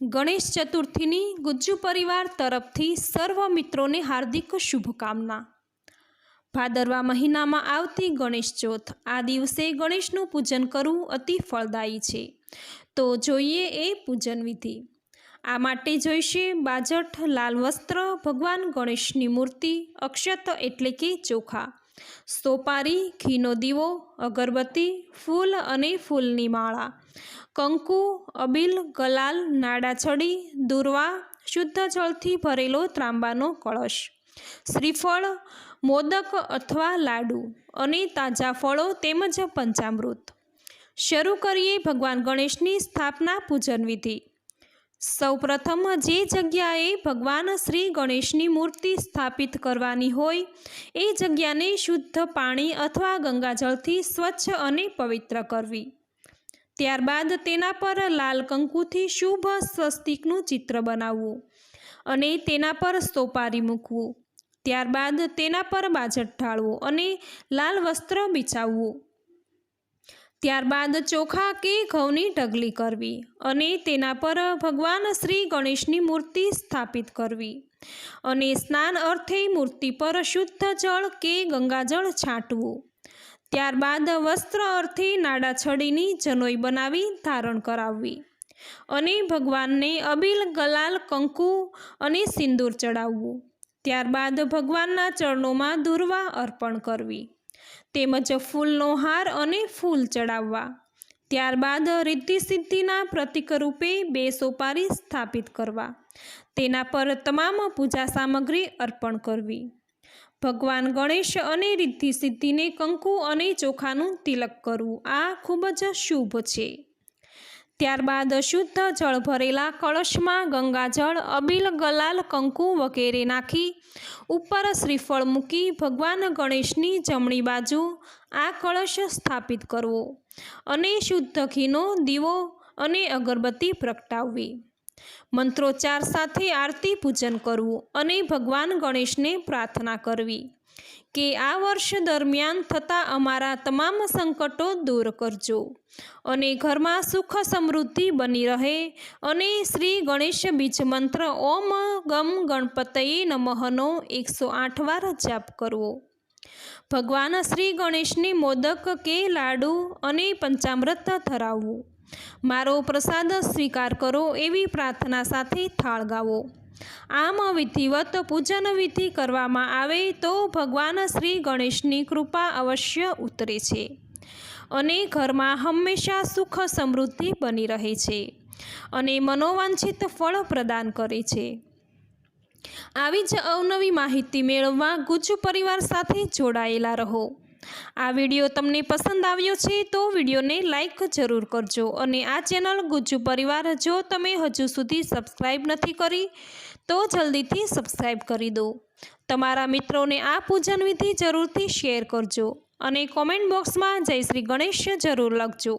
ગણેશ ચતુર્થીની ગુજ્જુ પરિવાર તરફથી સર્વ મિત્રોને હાર્દિક શુભકામના. ભાદરવા મહિનામાં આવતી ગણેશ ચોથ, આ દિવસે ગણેશનું પૂજન કરવું અતિ ફળદાયી છે. તો જોઈએ એ પૂજન વિધિ. આ માટે જોઈશે બાજટ લાલ વસ્ત્ર, ભગવાન ગણેશની મૂર્તિ, અક્ષત એટલે કે ચોખા, સોપારી, ઘીનો દીવો, અગરબત્તી, ફૂલ અને ફૂલની માળા કંકુ, અબિલ, ગલાલ, નાડાછડી, દુર્વા, શુદ્ધ જળથી ભરેલો ત્રાંબાનો કળશ. શ્રીફળ, મોદક અથવા લાડુ અને તાજા ફળો તેમજ પંચામૃત. શરૂ કરીએ ભગવાન ગણેશની સ્થાપના પૂજન વિધિ. સૌપ્રથમ જે જગ્યાએ ભગવાન શ્રી ગણેશની મૂર્તિ સ્થાપિત કરવાની હોય, એ જગ્યાને શુદ્ધ પાણી અથવા ગંગાજળથી સ્વચ્છ અને પવિત્ર કરવી. ત્યારબાદ તેના પર લાલ કંકુથી શુભ સ્વસ્તિકનું ચિત્ર બનાવવું અને તેના પર સોપારી મૂકવું. ત્યારબાદ તેના પર બાજટ ઢાળવું અને લાલ વસ્ત્ર બિછાવવું. ત્યારબાદ ચોખા કે ઘઉંની ઢગલી કરવી અને તેના પર ભગવાન શ્રી ગણેશની મૂર્તિ સ્થાપિત કરવી અને સ્નાન અર્થે મૂર્તિ પર શુદ્ધ જળ કે ગંગાજળ છાંટવું. ત્યારબાદ વસ્ત્ર અર્થે નાડાછડીની જનોઈ બનાવી ધારણ કરાવવી. અને ભગવાનને અબીલ ગલાલ કંકુ અને સિંદૂર ચડાવવું. ત્યારબાદ ભગવાનના ચરણોમાં દુર્વા અર્પણ કરવી. તેમજ ફૂલનો હાર અને ફૂલ ચડાવવા. ત્યારબાદ રિદ્ધિ સિદ્ધિના પ્રતીક રૂપે બે સોપારી સ્થાપિત કરવા. તેના પર તમામ પૂજા સામગ્રી અર્પણ કરવી. ભગવાન ગણેશ અને રિદ્ધિ સિદ્ધિને કંકુ અને ચોખાનું તિલક કરવું આ ખૂબ જ શુભ છે. ત્યારબાદ શુદ્ધ જળ ભરેલા કળશમાં ગંગાજળ, અબીલ, ગલાલ, કંકુ વગેરે નાખી ઉપર શ્રીફળ મૂકી ભગવાન ગણેશની જમણી બાજુ આ કળશ સ્થાપિત કરવો અને શુદ્ધ ઘીનો દીવો અને અગરબત્તી પ્રગટાવવી. મંત્રોચ્ચાર સાથે આરતી પૂજન કરવું અને ભગવાન ગણેશને પ્રાર્થના કરવી. કે આ વર્ષ દરમિયાન થતા અમારા તમામ સંકટો દૂર કરજો અને ઘરમાં સુખ સમૃદ્ધિ બની રહે અને શ્રી ગણેશ બીજ મંત્ર ઓમ ગમ ગણપતયે નમઃનો એકસો આઠ વાર જાપ કરવો. ભગવાન શ્રી ગણેશને મોદક કે લાડુ અને પંચામૃત ધરાવવું. મારો પ્રસાદ સ્વીકાર કરો એવી પ્રાર્થના સાથે થાળ ગાવો. આમ વિધિવત પૂજન વિધિ કરવામાં આવે તો ભગવાન શ્રી ગણેશની કૃપા અવશ્ય ઉતરે છે. અને ઘરમાં હંમેશા સુખ સમૃદ્ધિ બની રહે છે અને મનોવાંછિત ફળ પ્રદાન કરે છે. આવી જ અવનવી માહિતી મેળવવા ગુજ પરિવાર સાથે જોડાયેલા રહો. આ વીડિયો તમને પસંદ આવ્યો છે તો વિડીયોને લાઇક જરૂર કરજો અને આ ચેનલ ગુજ્જુ પરિવાર જો તમે હજુ સુધી સબસ્ક્રાઈબ નથી કરી, તો જલ્દીથી સબસ્ક્રાઈબ કરી દો. તમારા મિત્રોને આ પૂજન વિધિ જરૂરથી શેર કરજો અને કોમેન્ટ બોક્સમાં જય શ્રી ગણેશ જરૂર લખજો.